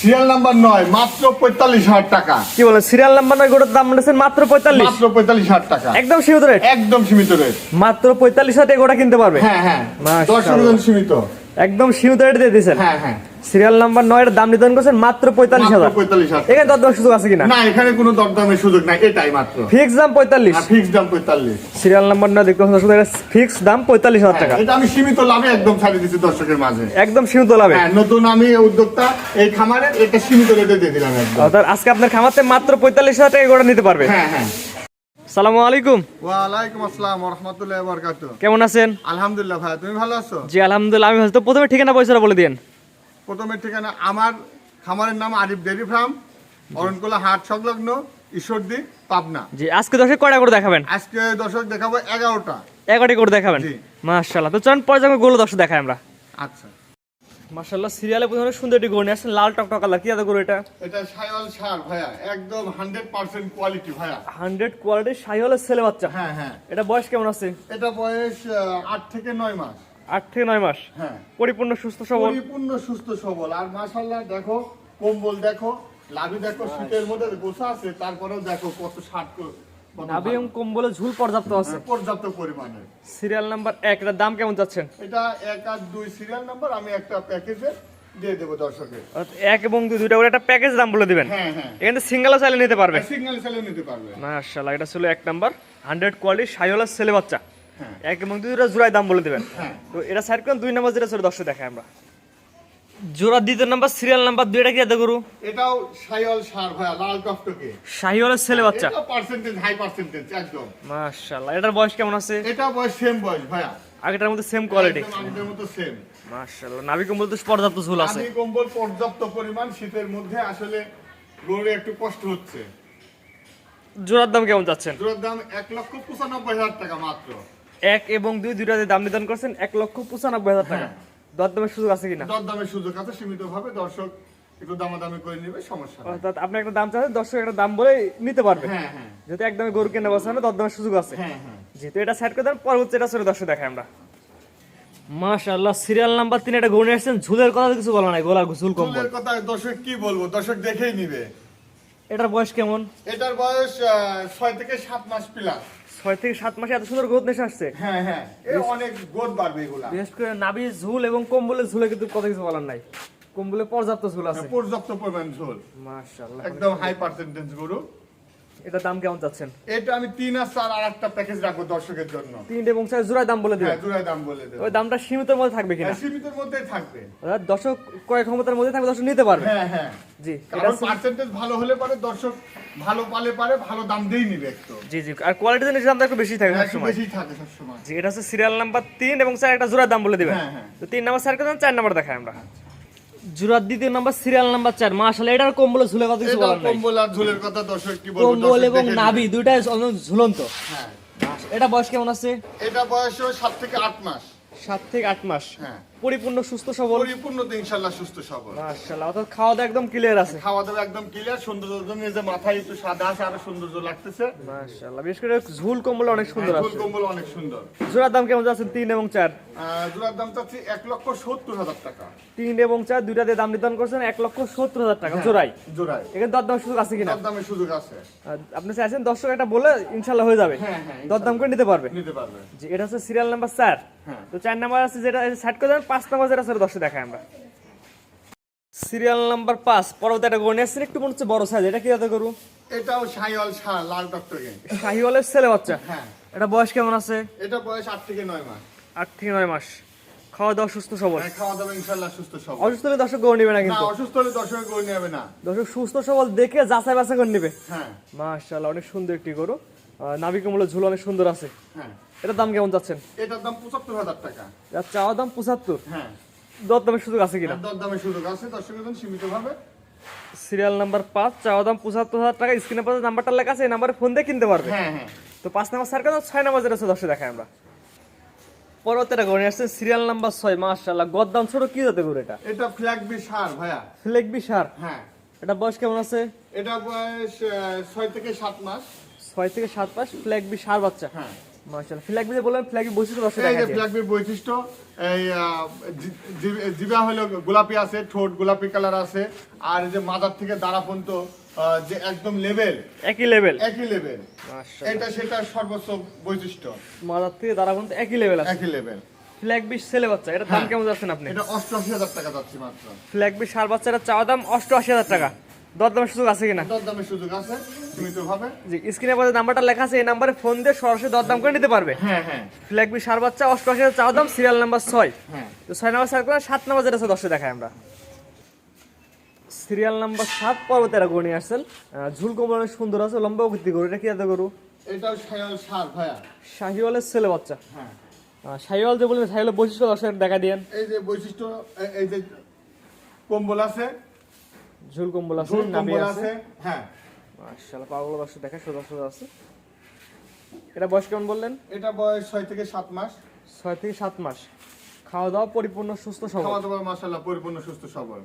Serial number নয় মাত্র পঁয়তাল্লিশ হাজার টাকা। কি বলেন সিরিয়াল নাম্বার নয় গোটার দাম বলেছেন মাত্র পঁয়তাল্লিশ? মাত্র পঁয়তাল্লিশ হাজার টাকা। একদম সীমিত রেট? একদম সীমিত রেট। মাত্র পঁয়তাল্লিশ হাজার গোটা কিনতে পারবে? হ্যাঁ হ্যাঁ। দশ সীমিত। একদম সীমিত রেট দিয়ে দিয়েছেন। হ্যাঁ হ্যাঁ। সিরিয়াল নাম্বার নয় এর দাম নির্ধারণ করছেন মাত্র পঁয়তাল্লিশ হাজার। পঁয়তাল্লিশ হাজার। এখানে দর দশ সুযোগ আছে কিনা? না এখানে কোনো দরদামের সুযোগ নাই এটাই মাত্র। ফিক্স দাম পঁয়তাল্লিশ। ফিক্স দাম পঁয়তাল্লিশ। সিরিয়াল নাম্বার নয় দেখতে পাচ্ছেন দর্শক ফিক্স দাম পঁয়তাল্লিশ হাজার টাকা। এটা আমি সীমিত লাভে একদম ছাড়িয়ে দিচ্ছি দর্শকের মাঝে। একদম সীমিত লাভে। হ্যাঁ নতুন আমি উদ্যোক্তা এই খামারে এটা সীমিত রেটে দিয়ে দিলাম একদম। আজকে আপনার খামাতে মাত্র পঁয়তাল্লিশ হাজার টাকা গোটা নিতে পারবে। হ্যাঁ হ্যাঁ। সালামু আলাইকুম। আসসালাম রহমতুল্লাহ কেমন আছেন? আলহামদুলিল্লাহ ভাই তুমি ভালো আছো? জি আলহামদুলিল্লাহ আমি হয়তো প্রথমে ঠিকানা পয়সাটা বলে দিন প্রথমে ঠিকানা আমার খামারের নাম আরিফ ডেরি ফার্ম অরণকোলা হাট সংলগ্ন ঈশ্বরদী পাবনা। জি আজকে দশে কয়টা করে দেখাবেন? আজকে দর্শক দেখাবো এগারোটা। এগারোটি করে দেখাবেন? তো চলুন পরে যাবে গোলো দশ দেখাই আমরা। আচ্ছা। মাশাল্লাহ সিরিয়ালে প্রথমে সুন্দর একটি গরু নিয়ে আসছেন লাল টকটক কালার কি এত গরু এটা? এটা সাইওয়াল সার ভাইয়া একদম হান্ড্রেড পার্সেন্ট কোয়ালিটি ভাইয়া। হান্ড্রেড কোয়ালিটি শাহিওয়ালের ছেলে বাচ্চা? হ্যাঁ হ্যাঁ। এটা বয়স কেমন আছে? এটা বয়স আহ, আট থেকে নয় মাস। আট থেকে নয় মাস? হ্যাঁ। পরিপূর্ণ সুস্থ সবল? পরিপূর্ণ সুস্থ সবল। আর মাশাল্লাহ দেখো কম্বল দেখো লাভি দেখো শীতের মধ্যে গোসা আছে তারপরেও দেখো কত ষাট নাভি এবং কম্বলে ঝুল পর্যাপ্ত আছে। পর্যাপ্ত পরিমাণে। সিরিয়াল নাম্বার এক এটার দাম কেমন যাচ্ছেন? এটা এক আর দুই সিরিয়াল নাম্বার আমি একটা প্যাকেজে দিয়ে দেবো দর্শকের এক এবং দুই দুইটা করে একটা প্যাকেজ দাম বলে দিবেন? হ্যাঁ হ্যাঁ। এখানে সিঙ্গেলও চাইলে নিতে পারবে? পারবে। এটা ছিল এক নাম্বার। ছেলে বাচ্চা। হ্যাঁ। এক এবং দুই দুটা জোড়ায় দাম বলে দিবেন। হ্যাঁ। তো এটা সাইড করেন দুই নাম্বার যেটা ছিল দেখাই আমরা। জোড়া দ্বিতীয় নাম্বার সিরিয়াল নাম্বার দুইটা কি গরু? এটাও সার লাল টকটকে। শাহিওয়ালের ছেলে বাচ্চা? এটা পার্সেন্টেজ হাই পার্সেন্টেজ একদম। মাশাল্লাহ এটার বয়স কেমন আছে? এটা বয়স সেম বয়স ভাইয়া। আগেটার মধ্যে সেম কোয়ালিটি আগের মতো সেম মাশাল্লাহ নাভি কম্বল তো পর্যাপ্ত ঝুল আছে। কম্বল পর্যাপ্ত পরিমাণ শীতের মধ্যে আসলে একটু কষ্ট হচ্ছে। জোড়ার দাম কেমন যাচ্ছেন? জোড়ার দাম এক লক্ষ পঁচানব্বই হাজার টাকা মাত্র। এক এবং দুই দুইটাতে দাম নির্ধারণ করছেন এক লক্ষ পঁচানব্বই হাজার টাকা। দর দামের সুযোগ আছে কিনা? দরদামের সুযোগ আছে সীমিত ভাবে দর্শক একটু দামাদামি করে নেবে সমস্যা অর্থাৎ আপনি একটা দাম চাচ্ছেন দর্শক একটা দাম বলে নিতে পারবে। হ্যাঁ হ্যাঁ। যেহেতু একদমই গরু কেনা বসে না দরদামের সুযোগ আছে। হ্যাঁ হ্যাঁ। যেহেতু এটা সাইড করে দেন পরবর্তী এটা চলে দর্শক দেখাই আমরা। মাশাআল্লাহ সিরিয়াল নাম্বার তিন এটা গরু আসছেন ঝুলের কথা কিছু বলা নাই গোলা ঝুল কম্বল। চুলের কথা দর্শক কি বলব? দর্শক দেখেই নিবে। এটার বয়স কেমন? এটার বয়স আহ, ছয় থেকে সাত মাস প্লাস ছয় থেকে সাত মাসে এত সুন্দর গোদ নেশে আসছে। হ্যাঁ হ্যাঁ। অনেক গোদ বাড়বে এগুলা। বিশেষ করে নাবি ঝুল এবং কম্বলের ঝুলে কিন্তু কথা কিছু বলার নাই। কম্বলে পর্যাপ্ত ঝুল আছে। পর্যাপ্ত পরিমাণ ঝুল। মাশাআল্লাহ। একদম হাই পার্সেন্টেজ গরু। এটার দাম কেমন চাচ্ছেন? এটা আমি তিন আর চার আর একটা প্যাকেজ রাখব দর্শকের জন্য। তিন এবং চার জোড়ায় দাম বলে হ্যাঁ দিবেন জোড়ায় দাম বলে ওই দামটা সীমিতের মধ্যে থাকবে কিনা? হ্যাঁ, সীমিতের মধ্যেই থাকবে। অর্থাৎ দর্শক ক্ষমতার মধ্যে থাকবে দর্শক নিতে পারবে? হ্যাঁ হ্যাঁ। জি কারণ পার্সেন্টেজ ভালো হলে পারে দর্শক ভালো পালে পারে ভালো দাম দিয়েই নিবে একটু। জি জি আর কোয়ালিটি জিনিস দামটা একটু বেশি থাকে সবসময়। বেশি থাকে সবসময়। জি এটা হচ্ছে সিরিয়াল নাম্বার তিন এবং চার একটা জোড়ার দাম বলে দিবেন। হ্যাঁ, হ্যাঁ। তো তিন নাম্বার কেন চার নাম্বার দেখাই আমরা। জোড়ার দ্বিতীয় নাম্বার সিরিয়াল নাম্বার চার। মাশাআল্লাহ এটার কম্বলে ঝুলে কথা কিছু বলার নাই। কম্বল আর ঝুলের কথা দর্শক কি বলব? কম্বল এবং নাভি দুইটাই অনেক ঝুলন্ত। হ্যাঁ। এটা বয়স কেমন আছে? এটা বয়স হলো সাত থেকে আট মাস। সাত থেকে আট মাস। হ্যাঁ। পরিপূর্ণ সুস্থ সবল? পরিপূর্ণ তো ইনশাল্লাহ সুস্থ সবল। মাশাআল্লাহ অর্থাৎ খাওয়া দাওয়া একদম ক্লিয়ার আছে। খাওয়া দাওয়া একদম ক্লিয়ার সৌন্দর্য জন্য যে মাথায় একটু সাদা আছে আরও সৌন্দর্য লাগতেছে। মাশাআল্লাহ বিশেষ করে ঝুল কম্বল অনেক সুন্দর ফুল আছে। কম্বল অনেক সুন্দর। জোড়ার দাম কেমন যাচ্ছে তিন এবং চার? আহ, জোড়ার দাম চাচ্ছি এক লক্ষ সত্তর হাজার টাকা। তিন এবং চার দুইটাতে দাম নির্ধারণ করছেন এক লক্ষ সত্তর হাজার টাকা জোড়াই। জোড়ায় এখানে দরদাম সুযোগ আছে কিনা? দর দামের সুযোগ আছে। আপনি চাইছেন দর্শক একটা বলে ইনশাল্লাহ হয়ে যাবে। হ্যাঁ হ্যাঁ দরদাম করে নিতে পারবে। নিতে পারবে। যে এটা হচ্ছে সিরিয়াল নাম্বার চার। হ্যাঁ তো চার নাম্বার আছে যেটা সাইড করে দেন পাঁচ নাম্বার যেটা সেটা দশে দেখায় আমরা। সিরিয়াল নাম্বার পাঁচ পরবর্তী একটা আসছেন একটু মনে হচ্ছে বড় সাইজ এটা কি করু এটাও সাইওয়াল সার লাল শাহিওয়ালের ছেলে বাচ্চা? হ্যাঁ। এটা বয়স কেমন আছে? এটা বয়স আট থেকে নয় মাস। আট থেকে নয় মাস। খাওয়া দাওয়া সুস্থ সবল? হ্যাঁ, খাওয়া দাওয়া ইনশাল্লাহ সুস্থ সবল। অসুস্থ হলে দর্শক গড় নিবে না না কিন্তু অসুস্থ হলে দর্শক করে নেবে না। দর্শক সুস্থ সবল দেখে যাচাই বাছাই করে নিবে। হ্যাঁ। মাশাআল্লাহ অনেক সুন্দর একটি গরু। নাবি কমলের ঝুল অনেক সুন্দর আছে। হ্যাঁ। এটার দাম কেমন যাচ্ছেন? এটার দাম পঁচাত্তর হাজার টাকা। চাওয়া দাম পঁচাত্তর? হ্যাঁ। দর দামের সুযোগ আছে কিনা? দর দামের সুযোগ আছে দর্শকের জন্য সীমিত ভাবে সিরিয়াল নাম্বার পাঁচ চাওয়া দাম পঁচাত্তর হাজার টাকা স্ক্রিনে পাশে নাম্বারটা লেখা আছে এই নাম্বারে ফোন দিয়ে কিনতে পারবে। হ্যাঁ হ্যাঁ। তো পাঁচ নাম্বার কেন ছয় নাম্বার যেটা দশে দেখাই আমরা। পরবর্তীটা গড়ে আসছে সিরিয়াল নাম্বার ছয় মাশাআল্লাহ গদ্দাম ছোট কি যাতে করে এটা? এটা ফ্ল্যাগ বি সার ভাইয়া। ফ্লেকবি সার? হ্যাঁ। এটা বয়স কেমন আছে? এটা বয়স ছয় থেকে সাত মাস। ছয় থেকে সাত মাস ফ্লেকবি সার বাচ্চা। হ্যাঁ। মাশাআল্লাহ। ফ্ল্যাগ বিলে বললেন ফ্ল্যাগ বৈশিষ্ট্য এই যে এই হলো গোলাপি আছে ঠোঁট গোলাপি কালার আছে আর যে মাথার থেকে দাঁড়া পর্যন্ত যে একদম লেভেল একই লেভেল একই লেভেল এটা সেটা সর্বোচ্চ বৈশিষ্ট্য। মাদার থেকে দাঁড়া পর্যন্ত একই লেভেল আছে। একই লেভেল ফ্ল্যাগ বিশ ছেলে বাচ্চা এটা দাম হ্যাঁ। কেমন যাচ্ছেন আপনি? এটা অষ্টআশি হাজার টাকা যাচ্ছে মাত্র। ফ্ল্যাগ বিশ সার বাচ্চাটা চাওয়া দাম অষ্টআশি হাজার টাকা। দর দামের সুযোগ আছে কিনা? দর দামের সুযোগ আছে সীমিত জি স্ক্রিনে পরে নাম্বারটা লেখা আছে এই নাম্বারে ফোন দিয়ে সরাসরি দরদাম করে নিতে পারবে। হ্যাঁ হ্যাঁ। ফ্ল্যাগ সার বাচ্চা অষ্টআশি হাজার দাম সিরিয়াল নাম্বার ছয়। হ্যাঁ। তো ছয় নাম্বার সার করে সাত নাম্বার যেটা আছে দশে দেখায় আমরা। সিরিয়াল নাম্বার সাত পর্বতেরা গরু নিয়ে আসছেন ঝুল কোমল সুন্দর আছে লম্বা কীর্তি গরু এটা কি এত গরু? এটাও সায়াল সার ভাইয়া। শাহিওয়ালের ছেলে বাচ্চা। হ্যাঁ। শাহিওয়াল যে বললেন শাহিওয়ালের বৈশিষ্ট্য দর্শক দেখা দিয়েন। এই যে বৈশিষ্ট্য এই যে কম্বল আছে ঝুল কম্বল আছে আছে। হ্যাঁ। মাশাআল্লাহ পাগল দেখা সোজা সোজা আছে। এটা বয়স কেমন বললেন? এটা বয়স ছয় থেকে সাত মাস। ছয় থেকে সাত মাস। খাওয়া দাওয়া পরিপূর্ণ সুস্থ সবল। খাওয়া দাওয়া মাসাল্লাহ পরিপূর্ণ সুস্থ সবল।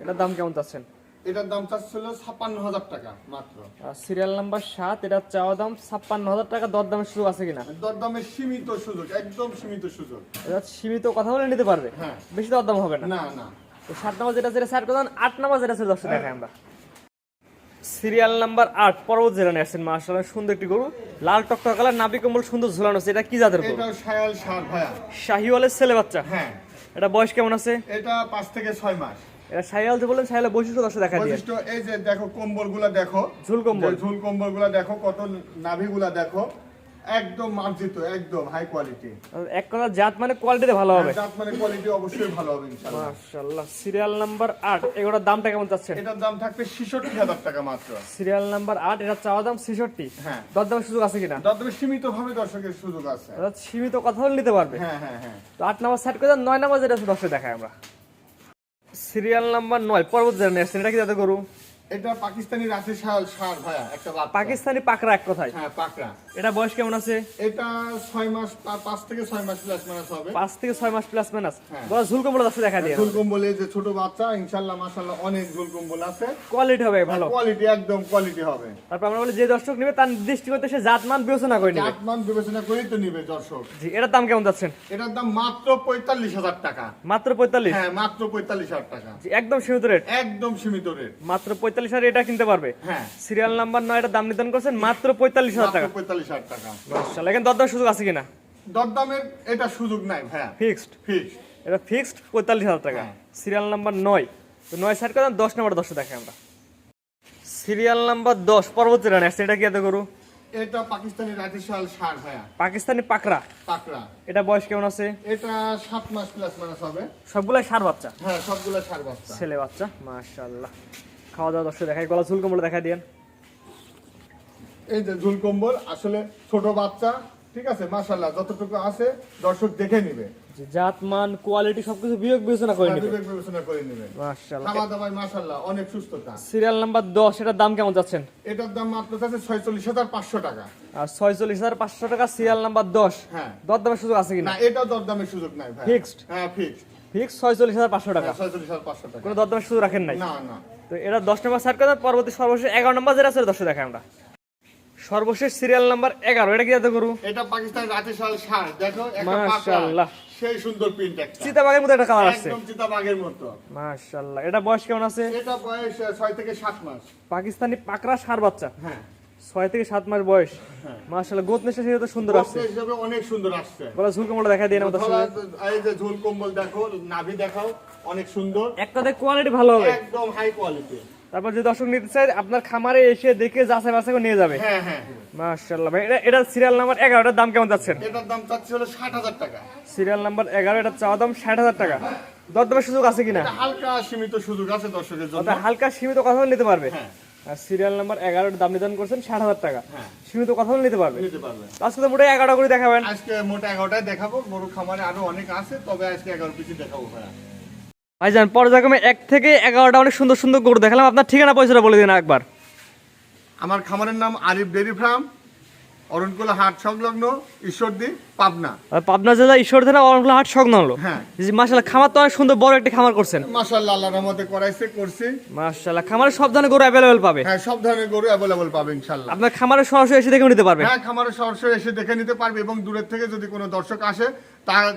এটার দাম কেমন চাচ্ছেন? এটার দাম চাচ্ছিল ছাপ্পান্ন হাজার টাকা মাত্র। সিরিয়াল নাম্বার সাত এটা চাওয়া দাম ছাপ্পান্ন হাজার টাকা দর দামের সুযোগ আছে কিনা? দরদামের সীমিত সুযোগ একদম সীমিত সুযোগ। এটা সীমিত কথা বলে নিতে পারবে? হ্যাঁ। বেশি দর দাম হবে না? না না। তো সাত নাম্বার যেটা যেটা স্যার করলাম আট নাম্বার যেটা দশটা দেখাই আমরা। সিরিয়াল নাম্বার আট পর্বত জেলা নিয়ে আসছেন সুন্দর একটি গরু। লাল টকটক কালার নাবি কম্বল সুন্দর ঝুলানো আছে। এটা কি জাতের গরু? শাহিওয়ালের ছেলে বাচ্চা? হ্যাঁ। এটা বয়স কেমন আছে? এটা পাঁচ থেকে ছয় মাস। এটা শাহিওয়াল যে বললেন শাহিওয়ালের বৈশিষ্ট্য দশটা দেখা দিয়ে। এই যে দেখো কম্বলগুলা দেখো। ঝুল কম্বল। ঝুল কম্বলগুলা দেখো কত নাভি গুলা দেখো। একদম মার্জিত একদম হাই কোয়ালিটি এক কথা জাত মানে কোয়ালিটিতে ভালো হবে। জাত মানে কোয়ালিটি অবশ্যই ভালো হবে ইনশাআল্লাহ। মাশাআল্লাহ সিরিয়াল নাম্বার আট এগুলোর দামটা কেমন চাচ্ছেন? এটার দাম থাকবে ছেষট্টি হাজার টাকা মাত্র। সিরিয়াল নাম্বার আট এটা চাওয়া দাম ছেষট্টি। হ্যাঁ। দরদামের সুযোগ আছে কিনা? দরদামে সীমিত ভাবে দর্শকের সুযোগ আছে। সীমিত কথা নিতে পারবে। হ্যাঁ হ্যাঁ হ্যাঁ। তো আট নাম্বার সেট করে দেন, নয় নাম্বার যেটা আছে দশে দেখায় আমরা। সিরিয়াল নাম্বার নয় পর্বত জেলা নিয়ে আসছেন এটা কি যাতে করু এটা পাকিস্তানি শাল সার ভাইয়া একটা বাচ্চা। পাকিস্তানি পাকড়া এক কথায়? হ্যাঁ পাকড়া। এটা বয়স কেমন আছে? এটা ছয় মাস পা- পাঁচ থেকে ছয় মাস প্লাস মাস হবে। পাঁচ থেকে ছয় মাস প্লাস মাইনাস হ্যাঁ। বড় ঝুল কম্বল আছে দেখা দিয়ে। যে ছোট বাচ্চা ইনশাল্লাহ মাশাল্লাহ অনেক আছে। কোয়ালিটি হবে ভালো। কোয়ালিটি একদম কোয়ালিটি হবে। তারপর আমরা বলি যে দর্শক নেবে তার দৃষ্টিগত সে জাত মান বিবেচনা করে নেবে। চার মান বিবেচনা করেই তো নিবে দর্শক। জি এটার দাম কেমন যাচ্ছেন? এটার দাম মাত্র পঁয়তাল্লিশ হাজার টাকা। মাত্র পঁয়তাল্লিশ? হ্যাঁ মাত্র পঁয়তাল্লিশ হাজার টাকা। জি একদম সীমিত রেট। একদম সীমিত রেট। মাত্র পঁয়তাল্লিশ হাজার এটা কিনতে পারবে। হ্যাঁ। সিরিয়াল নাম্বার নয় এটা দাম নির্ধারণ করছেন মাত্র পঁয়তাল্লিশ হাজার টাকা। পঁয়তাল্লিশ হাজার টাকা। এখানে দরদার সুযোগ আছে কিনা? দরদামের এটা সুযোগ নাই ভাইয়া। ফিক্সড? ফিক্স এটা ফিক্সড পঁয়তাল্লিশ হাজার টাকা। হ্যাঁ। সিরিয়াল নাম্বার নয়। তো নয় সাইড দশ নাম্বার দশে দেখে আমরা। সিরিয়াল নাম্বার দশ পরবর্তী রান আসছে। এটা কি এত করু এটা পাকিস্তানি সার ভাইয়া। পাকিস্তানি পাকড়া। পাকড়া। এটা বয়স কেমন আছে? এটা মাস প্লাস হবে। সবগুলাই সার বাচ্চা? হ্যাঁ সবগুলো সার বাচ্চা। ছেলে বাচ্চা মাশাআল্লাহ। খাওয়া দাওয়া দর্শক দেখায় গলা চুল কম্বল দেখা দিয়েন। এই যে ঝুল কম্বল, আসলে ছোট বাচ্চা, ঠিক আছে? মাসাল্লাহ যতটুকু আছে দর্শক দেখে নিবে। জাত মান কোয়ালিটি সবকিছু বিয়োগ বিবেচনা করে নিবে। বিবেক বিবেচনা করে নিবে। মাশাআল্লাহ। খাওয়া দাওয়ায় মাশাল্লাহ অনেক সুস্থতা। সিরিয়াল নাম্বার দশ এটার দাম কেমন যাচ্ছেন? এটার দাম মাত্র পাঁচশো টাকা। আর ছয়চল্লিশ হাজার পাঁচশো টাকা সিরিয়াল নাম্বার দশ। হ্যাঁ। দর সুযোগ আছে কিনা? না এটা দরদামের সুযোগ নাই ভাই? হ্যাঁ ফিক্সড ফিক্স টাকা। টাকা। কোনো রাখেন নাই? না না। তো এটা দশ নম্বর সার্ট করে পরবর্তী সর্বশেষ এগারো নম্বর যেটা আছে দশে দেখাই আমরা। সর্বশেষ সিরিয়াল নাম্বার এগারো এটা কি যাতে করু এটা সার। দেখো একটা মাশাআল্লাহ। সেই সুন্দর প্রিন্ট একটা। চিতাবাগের মতো একটা কালার আছে একদম চিতাবাগের মতো। মাশাআল্লাহ। এটা বয়স কেমন আছে? এটা বয়স আহ, ছয় থেকে সাত মাস। পাকিস্তানি পাকড়া সার বাচ্চা। হ্যাঁ। ছয় থেকে সাত মাস বয়স। হ্যাঁ। মাশাআল্লাহ গোত নেশা সেটা সুন্দর আছে বক্স হিসেবে অনেক সুন্দর আসছে। বলা ঝুল কমলা দেখা দিয়ে আমাদের এই যে ঝুল কম্বল দেখো নাভি দেখাও অনেক সুন্দর। এক কথায় কোয়ালিটি ভালো হবে। একদম হাই কোয়ালিটি তারপর যে দর্শক নিতে চাই আপনার খামারে এসে দেখে যাচাই বাছাই করে নিয়ে যাবে। হ্যাঁ হ্যাঁ মাশাআল্লাহ ভাই এটা এটা সিরিয়াল নাম্বার দাম কেমন যাচ্ছেন? এটার দাম চাচ্ছি হলো ষাট হাজার টাকা। সিরিয়াল নাম্বার এগারো এটা চাওয়া দাম ষাট হাজার টাকা। দরদামের সুযোগ আছে কিনা? হালকা সীমিত সুযোগ আছে দর্শকের জন্য। হালকা সীমিত কথা নিতে পারবে। হ্যাঁ। আর সিরিয়াল নাম্বার এগারোর দাম নির্ধারণ করছেন ষাট হাজার টাকা। হ্যাঁ। সীমিত কথা নিতে পারবে। নিতে পারবে। আজকে তো মোটাই এগারোটা করে দেখাবেন। আজকে মোটা এগারোটায় দেখাবো। গরু খামারে আরও অনেক আছে তবে আজকে এগারো পিসি দেখাবো ভাইজান পর্যায়ক্রমে এক থেকে এগারোটা অনেক সুন্দর সুন্দর গরু দেখালাম। আপনার ঠিকানা পয়সাটা বলে দিন একবার। আমার খামারের নাম আরিফ ডেরি ফার্ম অরণকুলা হাট সংলগ্ন ঈশ্বরদী পাবনা। পাবনা জেলা অরণকুলা হাট সংলগ্ন? হ্যাঁ। জি মাশাআল্লাহ খামার তো অনেক সুন্দর বড় একটা খামার করছেন। মাসাল্লাহ আল্লাহ রহমতে করাইছে করছি। মাশাআল্লাহ খামারে সব ধরনের গরু পাবে? হ্যাঁ সব ধরনের গরু পাবে আপনার খামারে সরাসরি এসে দেখে নিতে পারবে হ্যাঁ খামারে সরাসরি এসে দেখে নিতে পারবে এবং দূরের থেকে যদি কোনো দর্শক আসে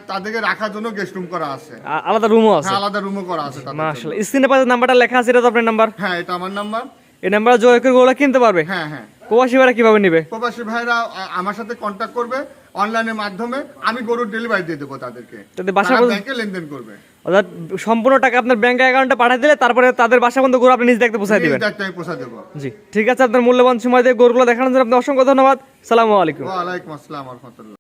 তাদেরকে রাখার জন্য গেস্ট রুম করা আছে। আলাদা রুমও আছে? হ্যাঁ আলাদা রুমও করা আছে মাশাআল্লাহ স্ক্রিনে পাশে নাম্বারটা লেখা আছে এটা তো আপনার নাম্বার হ্যাঁ এটা আমার নাম্বার এই নাম্বারে করে কিনতে পারবে? হ্যাঁ হ্যাঁ। প্রবাসী ভাইরা কীভাবে নিবে? প্রবাসী ভাইরা আমার সাথে কন্ট্যাক্ট করবে অনলাইনের মাধ্যমে। আমি গরুর ডেলিভারি দিয়ে দেবো তাদেরকে। তাদের বাসা ব্যাংকে লেনদেন করবে। অর্থাৎ সম্পূর্ণ টাকা আপনার ব্যাংক অ্যাকাউন্টে পাঠিয়ে দিলে তারপরে তাদের বাসা পর্যন্ত গরু আপনি নিজে দেখতে পৌঁছায় দিবেন। আমি দেবো। জি। ঠিক আছে আপনার মূল্যবান সময় দিয়ে গরুগুলো দেখানোর জন্য আপনি অসংখ্য ধন্যবাদ। সালামু আলাইকুম। ওয়ালাইকুম আসসালাম রহমতুল্লাহ।